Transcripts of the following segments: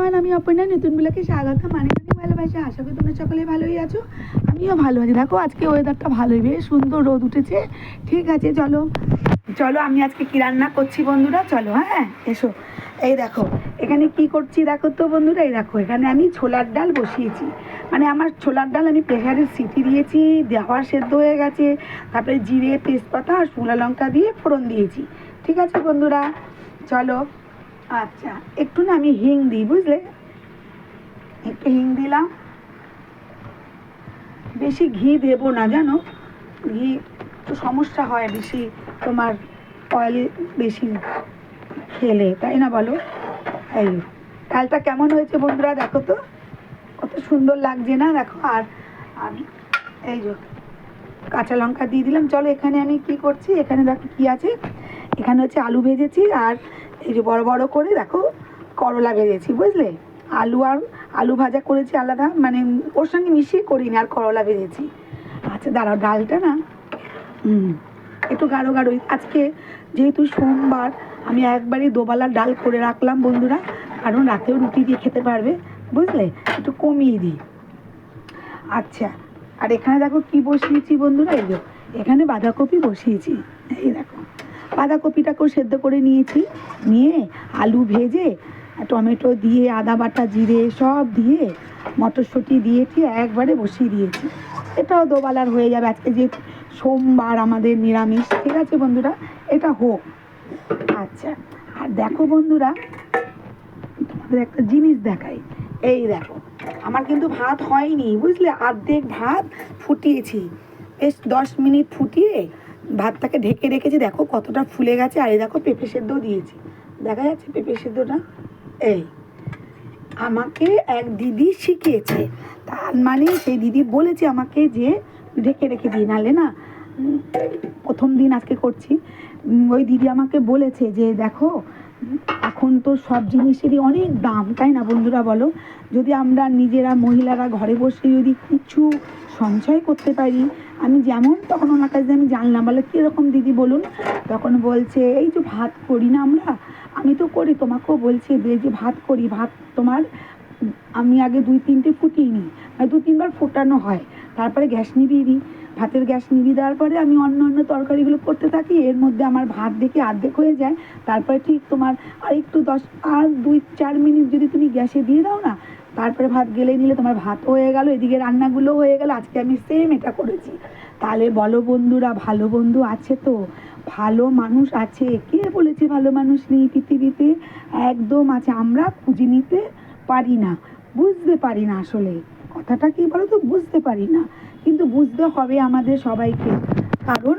Everyone আমি অপর্ণা, নতুন ব্লকে স্বাগত মানে অনেক ভালোবাসা। আশা করি তোমরা সকলে ভালোই আছো। আমিও ভালো আছি। দেখো, আজকে ওয়েদারটা ভালোই, বেশ সুন্দর রোদ উঠেছে। ঠিক আছে, চলো। চলো, আমি আজকে কি রান্না করছি বন্ধুরা? চলো হ্যাঁ এসো। এই দেখো, এখানে কি করছি দেখো তো বন্ধুরা? এই দেখো, এখানে আমি ছোলার ডাল বসিয়েছি। মানে আমার ছোলার ডাল আমি প্রেশারের সিটি দিয়েছি, দেওয়া সেদ্ধ হয়ে গেছে। তারপরে জিরে, তেজপাতা আর শুকনো লঙ্কা দিয়ে ফোড়ন দিয়েছি। ঠিক আছে বন্ধুরা? চলো। আচ্ছা একটু না আমি হিং দিই, বুঝলে? একটু হিং দিলাম। বেশি ঘি দেবো না, জানো? ঘি তো সমস্যা হয় বেশি, তোমার অয়েল বেশি খেলে, তাই না বলো? এই, ডালটা কেমন হয়েছে বন্ধুরা, দেখো তো? কত সুন্দর লাগছে না, দেখো? আর আমি এই যে, কাঁচা লঙ্কা দিয়ে দিলাম। চলো, এখানে আমি কি করছি? এখানে দেখো কি আছে? এখানে হচ্ছে আলু ভেজেছি আর এই যে বড় বড় করে, দেখো, করলা ভেজেছি, বুঝলে? আলু আর আলু ভাজা করেছি আলাদা মানে ওর সঙ্গে মিশিয়ে করিনি, আর করলা ভেজেছি। আচ্ছা দাঁড়াও, ডালটা না? হুম, একটু গাঢ় গাঢ় আজকে যেহেতু সোমবার, আমি একবারই দোবেলা ডাল করে রাখলাম, বন্ধুরা। কারণ রাতেও রুটি দিয়ে খেতে পারবে, বুঝলে? একটু কমিয়ে দিই। আচ্ছা আর এখানে দেখো কি বসিয়েছি বন্ধুরা? এই যে, এখানে বাঁধাকপি বসিয়েছি। এই দেখো। বাঁধাকপিটাকেও সেদ্ধ করে নিয়েছি। নিয়ে আলু ভেজে, টমেটো দিয়ে, আদা বাটা, জিরে সব দিয়ে, মটরশুঁটি দিয়েছি, একবারে বসিয়ে দিয়েছি। এটাও দোবালার হয়ে যাবে। আজকে যে সোমবার আমাদের নিরামিষ, ঠিক আছে বন্ধুরা? এটা হোক। আচ্ছা আর দেখো বন্ধুরা, তোমাদের একটা জিনিস দেখাই। এই দেখো, আমার কিন্তু ভাত হয়নি, বুঝলে? অর্ধেক ভাত ফুটিয়েছি। বেশ দশ মিনিট ফুটিয়ে ভাতটাকে ঢেকে রেখেছি, দেখো কতটা ফুলে গেছে, আর এই দেখো পেঁপে সেদ্ধ দিয়েছি। দেখা যাচ্ছে পেঁপে সেদ্ধটা এই। আমাকে এক দিদি শিখিয়েছে তার মানে সেই দিদি বলেছে আমাকে যে ঢেকে রেখে দিই, নাহলে না প্রথম দিন আজকে করছি। ওই দিদি আমাকে বলেছে যে দেখো, এখন তো সব জিনিসেরই অনেক দাম, তাই না বন্ধুরা বলো? যদি আমরা নিজেরা মহিলারা ঘরে বসে যদি কিছু সঞ্চয় করতে পারি। আমি যেমন তখন ওনার কাছে আমি জানলাম, বলে কীরকম দিদি বলুন? তখন বলছে, এই যে ভাত করি না আমরা, আমি তো করি, তোমাকেও বলছি যে যে ভাত করি, ভাত তোমার, আমি আগে দুই তিনটে ফুটিয়ে নিই মানে দু তিনবার ফোটানো হয়, তারপরে গ্যাস নিভিয়ে দিই। ভাতের গ্যাস নিভিয়ে দেওয়ার পরে আমি অন্য অন্য তরকারিগুলো করতে থাকি, এর মধ্যে আমার ভাত দেখে অর্ধেক হয়ে যায়, তারপরে ঠিক তোমার আর একটু দশ, আর দুই, চার মিনিট যদি তুমি গ্যাসে দিয়ে দাও না তারপরে ভাত গেলে নিলে তোমার ভাত হয়ে গেল, এদিকে রান্নাগুলো হয়ে গেল, আজকে আমি সেম এটা করেছি। তাহলে বলো বন্ধুরা, ভালো বন্ধু আছে তো? ভালো মানুষ আছে। কে বলেছে ভালো মানুষ নেই পৃথিবীতে? একদম আছে, আমরা খুঁজে নিতে পারি না। বুঝতে পারি না আসলে। কথাটা কি বলো তো? বুঝতে পারি না। কিন্তু বুঝতে হবে আমাদের সবাইকে। কারণ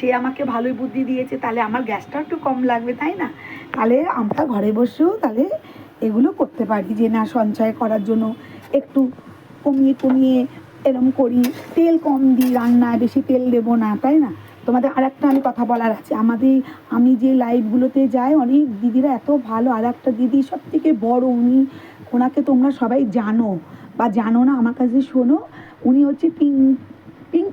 সে আমাকে ভালোই বুদ্ধি দিয়েছে, তাহলে আমার গ্যাসটা একটু কম লাগবে, তাই না? তাহলে আমরা ঘরে বসেও তাহলে এগুলো করতে পারি, যে না সঞ্চয় করার জন্য একটু কমিয়ে কমিয়ে এরম করি। তেল কম দিই রান্নায়, বেশি তেল দেবো না, তাই না? তোমাদের আর একটা আমি কথা বলার আছে। আমাদের, আমি যে লাইভগুলোতে যাই, অনেক দিদিরা এত ভালো আর একটা দিদি সব থেকে বড়, উনি, ওনাকে তোমরা সবাই জানো বা জানো না, আমার কাছে শোনো। উনি হচ্ছে পিং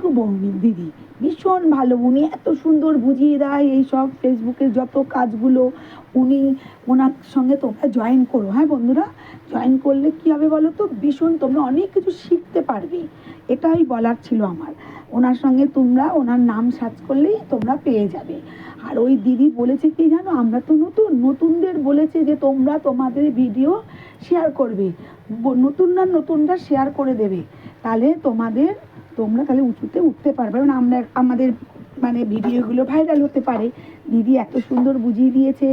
বৌমির দিদি। ভীষণ ভালো। উনি এত সুন্দর বুঝিয়ে দেয় এই সব ফেসবুকের যত কাজগুলো। উনি ওনার সঙ্গে তোমরা জয়েন করো। হ্যাঁ বন্ধুরা? জয়েন করলে কী হবে বলো তো ভীষণ তোমরা অনেক কিছু শিখতে পারবে। এটাই বলার ছিল আমার। ওনার সঙ্গে তোমরা ওনার নাম সার্চ করলেই তোমরা পেয়ে যাবে। আর ওই দিদি বলেছে কি জানো? আমরা তো নতুন। নতুনদের বলেছে যে তোমরা তোমাদের ভিডিও শেয়ার করবে। নতুন না নতুনরা শেয়ার করে দেবে। তাহলে তোমাদের তোমরা তাহলে উঁচুতে উঠতে পারবে। কারণ আমরা, আমাদের মানে ভিডিওগুলো ভাইরাল হতে পারে। দিদি এত সুন্দর বুঝিয়ে দিয়েছে।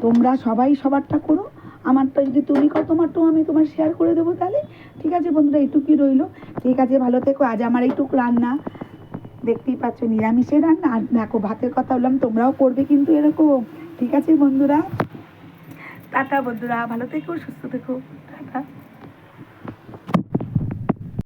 তোমরা সবাই সবারটা করো। আমারটা যদি তুমি করো, তোমারটাও আমি তোমার শেয়ার করে দেবো তাহলে। ঠিক আছে বন্ধুরা এইটুকুই রইল। ঠিক আছে, ভালো থেকো। আজ আমার এইটুকু রান্না। দেখতেই পাচ্ছ, নিরামিষের রান্না। আর দেখো, ভাতের কথা বললাম, তোমরাও করবে কিন্তু এরকম। ঠিক আছে বন্ধুরা। টাটা বন্ধুরা, ভালো থেকো, সুস্থ থেকো। টাটা।